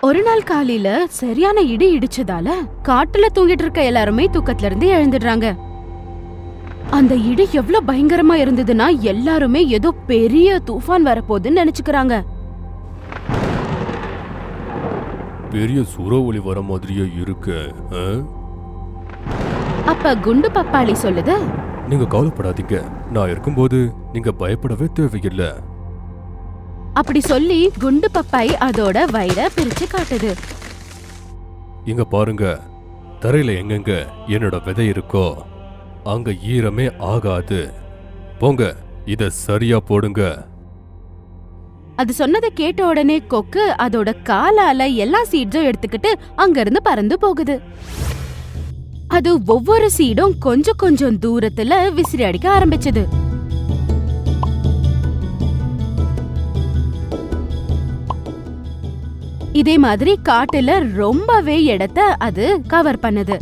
ஒரு நாள் காலையில சரியான இடி இடிச்சதால காட்டுல தூங்கிட்டு இருக்க எல்லாருமே தூக்கத்துல இருந்து எழுந்துடுறாங்க. அந்த இடி எவ்வளவு பயங்கரமா இருந்ததுன்னா எல்லாருமே ஏதோ பெரிய தூஃபான் வரப்போகுதுன்னு நினைச்சுக்கிறாங்க. பெரிய சூறாவளி வர மாதிரியே இருக்கு? அப்ப குண்டு பப்பாளி சொல்லுது. நீங்க கவலைப்படாதீங்க. நான் இருக்கும்போது நீங்க பயப்படவே தேவையில்லை. அப்படி சொல்லி குண்டு பப்பாய் அதோட வயிற பிரிச்சு காட்டுது. இங்க பாருங்க. தரையில எங்கெங்க என்னோட விதை இருக்கோ அங்க ஈரமே ஆகாது. போங்க இத சரியா போடுங்க. அது சொன்னதை கேட்ட உடனே கொக்கு அதோட காலால எல்லா சீட்ஸும் எடுத்துக்கிட்டு அங்கிருந்து பறந்து போகுது. அது ஒவ்வொரு சீடும் கொஞ்சம் கொஞ்சம் தூரத்துல விசிறி அடிக்க ஆரம்பிச்சது. இதே மாதிரி காட்டுல ரொம்பவே இடத்த அது கவர் பண்ணுது.